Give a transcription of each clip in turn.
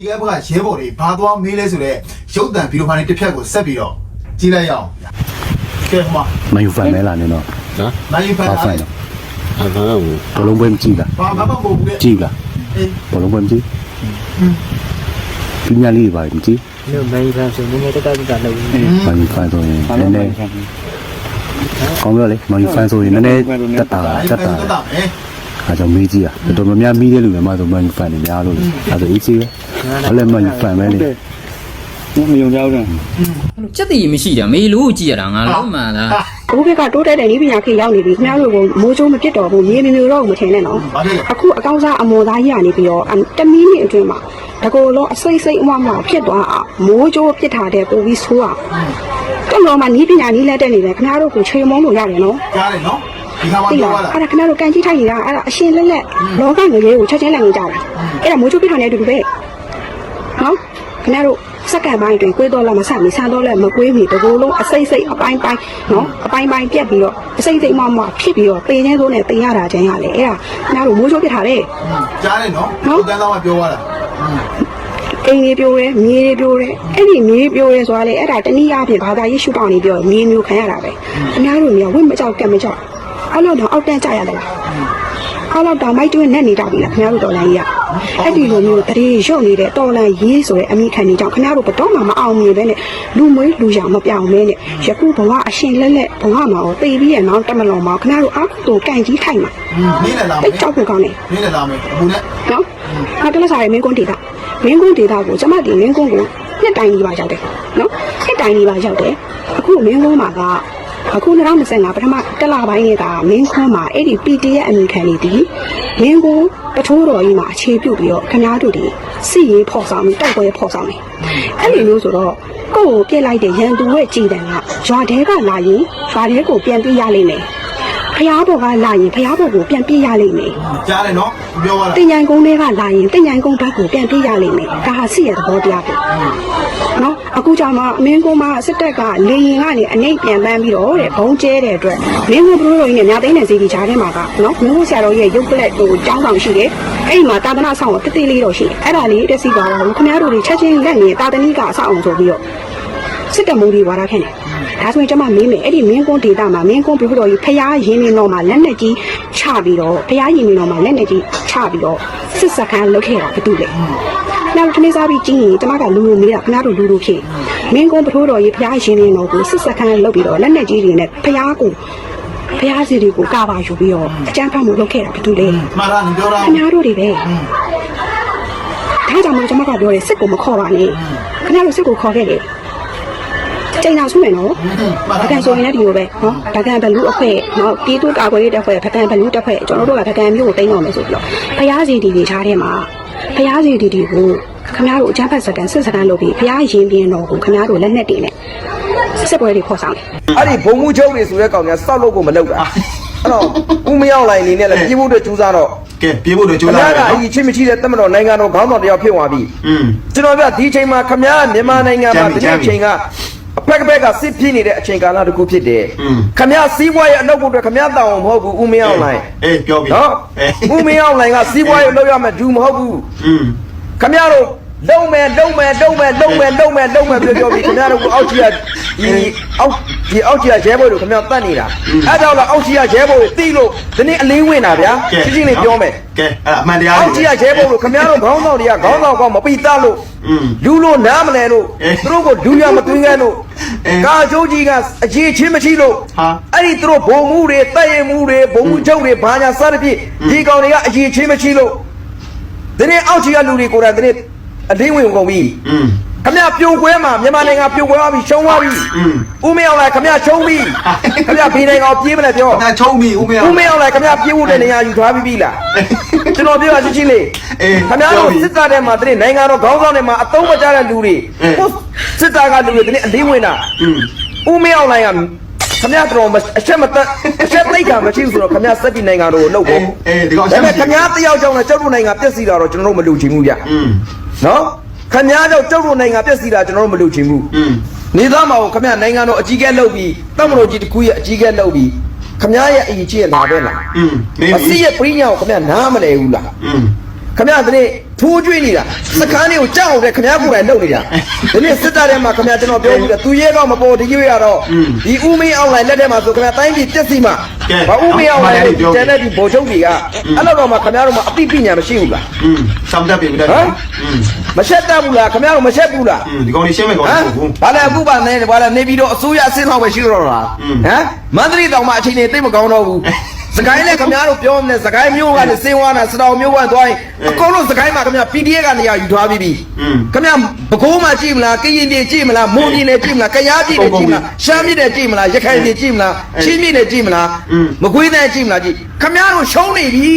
ဒီကဘက်ကရဲဘော်တွေဘာသွားမေးလဲဆိုတော့ရုပ်တံဗီဒီယိုဖိုင်တစ်ဖြတ်ကိုဆက်ပြီးတော့ကြည့်လိုက်ရအောင်ကဲဟိုမှာမယူဖန်မဲလာနေတော့နော်နိုင်ဖန်ဘာဖန်ဘာတော့အမှန်ဘူးဘလုံးပွဲမကြည့်လားဘာမှမဟုတ်ဘူးလေကြည့်လားအေးဘလုံးပွဲမကြည့်ပြညာလေးပါမကြည့်လို့မန်ဖန်ဆိုနည်းနည်းတက်တက်တက်လုပ်နေမယူဖန်ဆိုရင်နည်းနည်းကောင်းပြောလေမယူဖန်ဆိုရင်နည်းနည်းတက်တာနိုင်တက်ဖန်တာ တက်တာမယ်အဲကြောင့်မေးကြည့်อ่ะတော်တော်များများမီးတဲ့လူတွေမှဆိုမယူဖန်နေများလို့လေအဲဒါအေးချီပဲဘာလဲမယူဖန်မဲလေမယုံကြဘူးလားစက်တည်မရှိတာမေလို့ကြည့်ရတာငါလုံးမှန်လားဘိုးဘက်ကတိုးတက်တဲ့နည်းပညာခေတ်ရောက်နေပြီခင်ဗျားတို့ကမိုးချိုးမပြစ်တော့ဘူးမြေမမျိုးတော့မထင်နဲ့နော်ဘာဖြစ်လဲအခုအကောင်းစားအမော်သားကြီးကနေပြီးတော့တမီးနှစ်အတွင်းမှာတကောလုံးအစိမ့်စိမ့်အဝမဖြစ်သွားအောင်မိုးချိုးပြစ်ထားတဲ့ပုံပြီးဆိုးအောင်တော်တော်မှနည်းပညာနည်းလက်တက်နေတယ်ခင်ဗျားတို့ကိုချိန်မုံလို့ရတယ်နော်ကြားတယ်နော် ဒီခါမှသိပြောလားရတာအဲ့ဒါခင်ဗျားတို့ကန်ကြီးထိုက်နေတာအဲ့ဒါအရှင်လက်လက်လောကငရေကိုချက်ချင်းလက်နေကြတာအဲ့ဒါမိုးချိုးပြစ်ထားတဲ့အတူတူပဲနော်ခင်ဗျားတို့စက္ကန့်ပိုင်းအတွင်းကွေးတော့လည်းမဆက်မီဆန်းတော့လည်းမကွေးမီတကူလုံးအစိမ့်စိမ့်အပိုင်းပိုင်းနော်အပိုင်းပိုင်းပြက်ပြီးတော့အစိမ့်စိမ့်မှမှဖြစ်ပြီးတော့ပေချင်းစိုးနဲ့တင်ရတာချင်းရလေအဲ့ဒါခင်ဗျားတို့မိုးချိုးပြစ်ထားတဲ့ကြားတယ်နော်နော်တန်းသားမှပြောရတာအိမ်ကြီးပြိုးတယ်မြေကြီးပြိုးတယ်အဲ့ဒီမြေကြီးပြိုးတယ်ဆိုတာလေအဲ့ဒါတနည်းအားဖြင့်ဘာသာရေးရှုထောင့်နေပြောမြေမျိုးခံရတာပဲအများတို့မျိုးဝိမကြောက်ကက်မကြောက် အဲ့လိုတော့အောက်တန်းကြရတယ်လားအဲ့လောက်တောင်မိုက်တွင်းနဲ့နေတာပြီလားခင်ဗျားတို့တော်လိုင်းကြီးကအဲ့ဒီလိုမျိုးတရေရုပ်နေတဲ့တော်လန်ရေးဆိုတဲ့အမိခံနေကြောင့်ခင်ဗျားတို့ဘတော်မှမအောင်မြင်ပဲနဲ့လူမွေးလူရမပြောင်းမဲနဲ့ယခုဘဝအရှင်လက်လက်ဘဝမှာတော့တေးပြီးရဲ့နောက်တမလုံးမှာခင်ဗျားတို့အားကိုကန်ကြီးထိုက်မှာမင်းလည်းလာမယ်တိတ်ကြောက်ဖို့ကောင်းတယ်မင်းလည်းလာမယ်အခုနဲ့နော်။နောက်တစ်လက်စားရဲ့မင်းကွန်းဒေတာမင်းကွန်းဒေတာကိုကျမဒီမင်းကွန်းကိုနှစ်တိုင်းကြီးပါရောက်တယ်နော်။နှစ်တိုင်းကြီးပါရောက်တယ်။အခုမင်းကွန်းမှာက အခု2025ပထမတစ်လပိုင်းကမင်းကွန်းမှာအဲ့ဒီ PT ရဲ့အမိခံလေးဒီမင်းကွန်းပထိုးတော်ကြီးမှာအခြေပြုပြီးတော့ခင်ဗျားတို့ဒီစီရေးဖော်ဆောင်ပြီးတိုက်ပွဲဖော်ဆောင်နေ။အဲ့ဒီမျိုးဆိုတော့ကိုယ့်ကိုပြစ်လိုက်တဲ့ရန်သူရဲ့ကြည်တံကရွာတဲကလာရင်ရွာတဲကိုပြန်ပြေးရလိမ့်မယ်။ ဖျားဘော်ကလာရင်ဖျားဘော်ကိုပြန်ပြေးရလိမ့်မယ်။ကြားတယ်နော်ပြောရတာတင်ញိုင်ကုန်းတွေကလာရင်တင်ញိုင်ကုန်းဘက်ကိုပြန်ပြေးရလိမ့်မယ်ဒါဟာစီရဲ့သဘောတရားပဲနော်အခုကြောင့်မှအမင်းကုန်းမှာစစ်တပ်ကလေရင်ကနေအနှိပ်ပြန်ပန်းပြီးတော့တဲ့ဘုံကျဲတဲ့အတွက်မင်းကုန်းဘရိုးတော်ကြီးနဲ့မြသိန်းတဲ့စီဒီချားထဲမှာကနော်မင်းကုန်းဆရာတော်ရဲ့ရုပ်ကလပ်ဟိုကျောင်းဆောင်ရှိတယ်အဲ့ဒီမှာတာသနာဆောင်ကိုတိတိလေးတော့ရှိတယ်အဲ့ဒါလေးတက်စီသွားတော့ခင်ဗျားတို့တွေချက်ချင်းလက်နေတာသနိကအဆောက်အောင်ဆိုပြီးတော့စစ်တပ်မိုးတွေဝါရခဲ့တယ် ဒါဆိုရင်ကျွန်မမေးမယ်အဲ့ဒီမင်းကုန်းဒေတာမှာမင်းကုန်းဘရိုးတော်ကြီးဖျားရင်းနေတော့မှာလက်နဲ့ကြီးချပြီးတော့ဖျားရင်းနေတော့မှာလက်နဲ့ကြီးချပြီးတော့စစ်စခန်းလုတ်ခဲ့တာဘာတူလဲနောက်တစ်နေ့စားပြီးကြည့်ရင်ကျမကလူလူမေးတာခင်ဗျားတို့လူလူဖြစ်မင်းကုန်းပထိုးတော်ကြီးဖျားရှင်နေတော့ကိုစစ်စခန်းလုတ်ပြီးတော့လက်နဲ့ကြီးတွေနဲ့ဖျားကိုဖျားစီတွေကိုကပါယူပြီးတော့အကြမ်းဖက်မှုလုပ်ခဲ့တာဘာတူလဲမှားတာနေပြောတာခင်ဗျားတို့တွေပဲဒါကြောင့်မလို့ကျမကပြောတယ်စစ်ကိုမခေါ်ပါနဲ့ခင်ဗျားတို့စစ်ကိုခေါ်ခဲ့တယ် ချိန်အောင်ဆုမယ်နော်ဗကန်ဆိုရင်လည်းဒီလိုပဲနော်ဗကန်ဘလူအခွဲ့နော်တီးတူကာကွယ်ရေးတက်ဖွဲ့ဗကန်ဘလူတက်ဖွဲ့ကျွန်တော်တို့ကဗကန်မျိုးကိုတင်းအောင်မယ်ဆိုပြီးတော့ဖျားစီတီတွေချားထဲမှာဖျားစီတီတွေကိုခင်ဗျားတို့အကြမ်းဖက်စကန်စစ်စကန်လုပ်ပြီးဖျားရင်ပြင်းတော်ကိုခင်ဗျားတို့လက်နဲ့တင်နေစစ်ပွဲတွေခေါ်ဆောင်တယ်အဲ့ဒီဘုံမှုချုပ်တွေဆိုတဲ့ကောင်ကစောက်လို့ကိုမလုပ်တာအဲ့တော့ဦးမရောက်လိုက်နေနဲ့လည်းပြေးဖို့အတွက်ကြိုးစားတော့ကဲပြေးဖို့တော့ကြိုးခမစားရရကအောင်အကြီးချင်းမရှိတဲ့တမတော်နိုင်ငံတော်ခေါင်းဆောင်တယောက်ဖြစ်သွားပြီอืมကျွန်တော်ပြဒီအချိန်မှာခမရမြန်မာနိုင်ငံမှာကြမ်းပြီဒီအချိန်က အဖက်ကဖက်ကစစ်ပြင်းနေတဲ့အချိန်ကာလတစ်ခုဖြစ်တယ်ခမရစီးပွားရေးအနောက်ကိုအတွက်ခမရတောင်းအောင်မဟုတ်ဘူးဦးမင်းအောင်လိုင်းအေးပြောပြီနော်ဦးမင်းအောင်လိုင်းကစီးပွားရေးလောက်ရမယ်ဒူမဟုတ်ဘူးခမရတို့ လုံမယ်လုံမယ်လုံမယ်လုံမယ်လုံမယ်လုံမယ်ပြောပြောပြီးခမရတို့ကအောက်ကြီးကဒီအောက်ဒီအောက်ကြီးကရဲဘွေတို့ခမရတတ်နေတာအဲကြောင့်လားအောက်ကြီးကရဲဘွေတွေတီးလို့ဒီနေ့အလင်းဝင်တာဗျာရှင်းရှင်းလေးပြောမယ်ကဲအဲ့ဒါအမှန်တရားအောက်ကြီးကရဲဘုံလို့ခမရတို့ခေါင်းဆောင်တွေကခေါင်းဆောင်ကောင်မပိသားလို့อืมလူလို့နားမလဲလို့အေးသူတို့ကိုလူရမသွင်းကန်းလို့အေးကာကျိုးကြီးကအကြီးချင်းမရှိလို့ဟာအဲ့ဒီသူတို့ဘုံမှုတွေတိုက်ရင်မှုတွေဘုံမှုချုပ်တွေဘာညာစသဖြင့်ဒီကောင်တွေကအကြီးချင်းမရှိလို့ဒီနေ့အောက်ကြီးကလူတွေကိုယ်တိုင်ဒီနေ့ အလင်းဝင်ကုန်ပြီ อืม ခမရပြိုကွဲမှာမြန်မာနိုင်ငံပြိုကွဲသွားပြီရှုံးသွားပြီ อืม ဦးမရောက်လာခမရရှုံးပြီ ခမရဘေးနိုင်ငံကိုပြေးမလဲပြော အဲ့ချုံပြီဦးမရ ဦးမရောက်လာခင်ဗျာပြေးဖို့တဲ့နေရာယူထားပြီးပြီလားကျွန်တော်ပြောတာချင်းချင်းလေး အေး ခင်ဗျားတို့စစ်သားထဲမှာတနေ့နိုင်ငံတော်ခေါင်းဆောင်တွေမှာအသုံးမကျတဲ့လူတွေ အေး ဟိုစစ်သားကလူတွေတနေ့အလေးဝင်တာ อืม ဦးမရောက်လာကခင်ဗျားတော်မအချက်မတက်အချက်သိက္ခာမရှိဘူးဆိုတော့ခင်ဗျားစက်တီနိုင်ငံတော်ကိုလှုပ်ဖို့ အေးဒီကောင် ဒါပေမဲ့ခင်ဗျားတယောက်ကြောင့်လည်းကျောက်တို့နိုင်ငံပြည့်စည်တာတော့ကျွန်တော်တို့မလုပ်ချင်ဘူးဗျ อืม နော်ခမည်းတော်ကျောက်တို့နိုင်ငံပြက်စီတာကျွန်တော်တို့မလုပ်ချင်ဘူးနေသားမှာကိုခမည်းနိုင်ငံတော်အကြီးကဲလုပ်ပြီးတပ်မတော်ကြီးတကူရဲ့အကြီးကဲလုပ်ပြီးခမည်းရဲ့အကြီးကြီးရဲ့လာပဲလားအစီရဲ့ပြိညာကိုခမည်းနားမလဲဘူးလား ခမရတနေ့ထိုးကျွေးနေတာစကန်းတွေကိုကြောက်အောင်တဲ့ခမရကိုယ်တိုင်လုပ်နေတာဒီနေ့စစ်တပ်ထဲမှာခမရကျွန်တော်ပြောဘူးလေသူရဲကောင်းမပေါ်ဒီရွေးရတော့ဒီဥမင်းအောင်လိုင်လက်ထဲမှာဆိုခမရတိုင်းပြည်တက်စီမှာဘာဥမင်းအောင်လိုင်ကျန်တဲ့ဒီဗိုလ်ချုပ်တွေကအဲ့လောက်တော့မှခမရတို့မှာအသိပညာမရှိဘူးလားอืมရှောင်းတတ်ပြီဗျာဟမ်မရှက်တတ်ဘူးလားခမရတို့မရှက်ဘူးလားဒီကောင်ကြီးရှင်းမယ်ကောင်ကြီးဘူးဘာလဲအခုပါနေဘာလဲနေပြီးတော့အစိုးရအဆင့်လောက်ပဲရှိတော့လားဟမ်မန္တလေးတောင်မှအခြေအနေသိမကောင်းတော့ဘူး စကိုင်းလည်းခင်ဗျားတို့ပြောမလဲစကိုင်းမျိုးကနေစင်ဝါနာစတောင်မျိုးကသွားရင်အကုန်လုံးစကိုင်းမှာခင်ဗျား PDF ကနေရယူထားပြီးပြီခင်ဗျားဘကိုးမှာကြည့်မလားကရင်ပြည်ကြည့်မလားမွန်ပြည်နယ်ကြည့်မလားကယားပြည်နယ်ကြည့်မလားရှမ်းပြည်နယ်ကြည့်မလားရခိုင်ပြည်ကြည့်မလားချင်းပြည်နယ်ကြည့်မလားမကွေးနယ်ကြည့်မလားကြည့်ခင်ဗျားတို့ရှုံးနေပြီ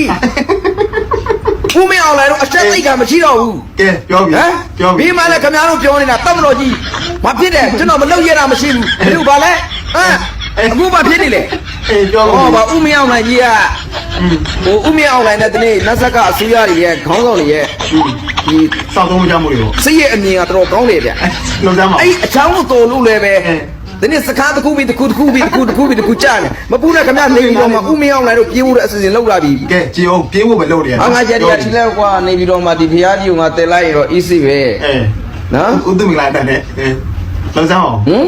ဦးမင်းအောင်လည်းတော့အချက်သိက္ခာမရှိတော့ဘူးကဲပြောပြီဟမ်ပြောပြီမိမလည်းခင်ဗျားတို့ပြောနေတာတမတော်ကြီးမဖြစ်တယ်ကျွန်တော်မလုပ်ရတာမရှိဘူးဘယ်လိုပါလဲဟမ် အခုမှဖြစ်နေလေအေးပြောဟောပြီပါဦးမင်းအောင်နိုင်ကြီးကဟိုဦးမင်းအောင်နိုင်တဲ့ဒီနေ့နတ်ဆက်ကအစိုးရတွေရဲ့ခေါင်းဆောင်တွေရဲ့ဒီစောင့်သုံးမကြမှုတွေကိုစိတ်ရဲ့အမြင်ကတော်တော်ကောင်းတယ်ဗျလုံစမ်းပါအဲ့အချောင်းလို့တော်လို့လည်းပဲအဲဒီနေ့စကားတစ်ခုပြီးတစ်ခုတစ်ခုပြီးတစ်ခုတစ်ခုပြီးတစ်ခုကြားနေမပူနဲ့ခင်ဗျားနေပြီးတော့မှဦးမင်းအောင်နိုင်တို့ပြေးဖို့တဲ့အစီအစဉ်လုပ်လာပြီကဲကြည်အောင်ပြင်းဖို့ပဲလုပ်နေရဟာငါကြက်ရထီလဲကွာနေပြီးတော့မှဒီဖရားကြီးကိုငါတက်လိုက်ရတော့ easy ပဲအဲနော်ဥဒ္ဓမင်္ဂလာတက်တဲ့အဲလုံစမ်းအောင်ဟမ်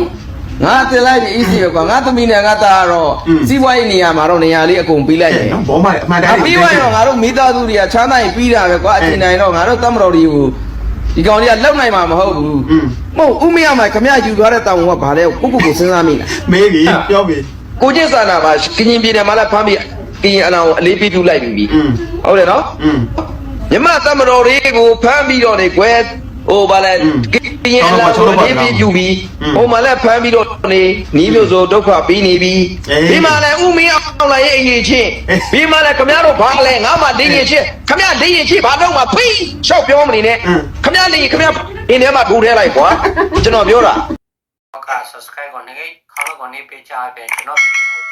ငါတင်လိုက်ပြီ easy ပဲကွာငါသမီးနဲ့ငါသားတော့စီးပွားရေးနေရာမှာတော့နေရာလေးအကုန်ပေးလိုက်တယ်နော်ဘောမအမှန်တရားပြီးသွားတော့ငါတို့မိသားစုတွေကချမ်းသာရင်ပြီးတာပဲကွာအချိန်တိုင်းတော့ငါတို့တပ်မတော်တွေကိုဒီကောင်တွေကလောက်နိုင်မှာမဟုတ်ဘူးမဟုတ်ဥမရမှာခမရယူသွားတဲ့တောင်ကဘာလဲကိုကိုကိုစဉ်းစားမိလားမေးပြီပြောပြီကိုကျင့်စာနာပါကရင်ပြည်နယ်မှာလည်းဖမ်းပြီးကရင်အလောင်းအလေးပေးပြုလိုက်ပြီဟုတ်တယ်နော်မြမသမတော်တွေကိုဖမ်းပြီးတော့နေကွယ် ဟိုဘာလဲကင်းရလာလို့နေပြီးယူပြီးဟိုမှာလည်းဖမ်းပြီးတော့နေနီးမျိုးဆိုဒုက္ခပြီးနေပြီးဒီမှာလည်းဥမင်းအောင်လာရဲ့အရင်ချင်းဒီမှာလည်းခမရတို့ဘာလဲငါမှဒိရင်ချင်းခမရဒိရင်ချင်းဘာတော့မှဖိရှောက်ပြောမနေနဲ့ခမရဒိရင်ခမရအင်းထဲမှာဒူထဲလိုက်ကွာကျွန်တော်ပြောတာက subscribe ကိုနေခါလို့ကိုနေပေးချာပဲကျွန်တော်ဒီ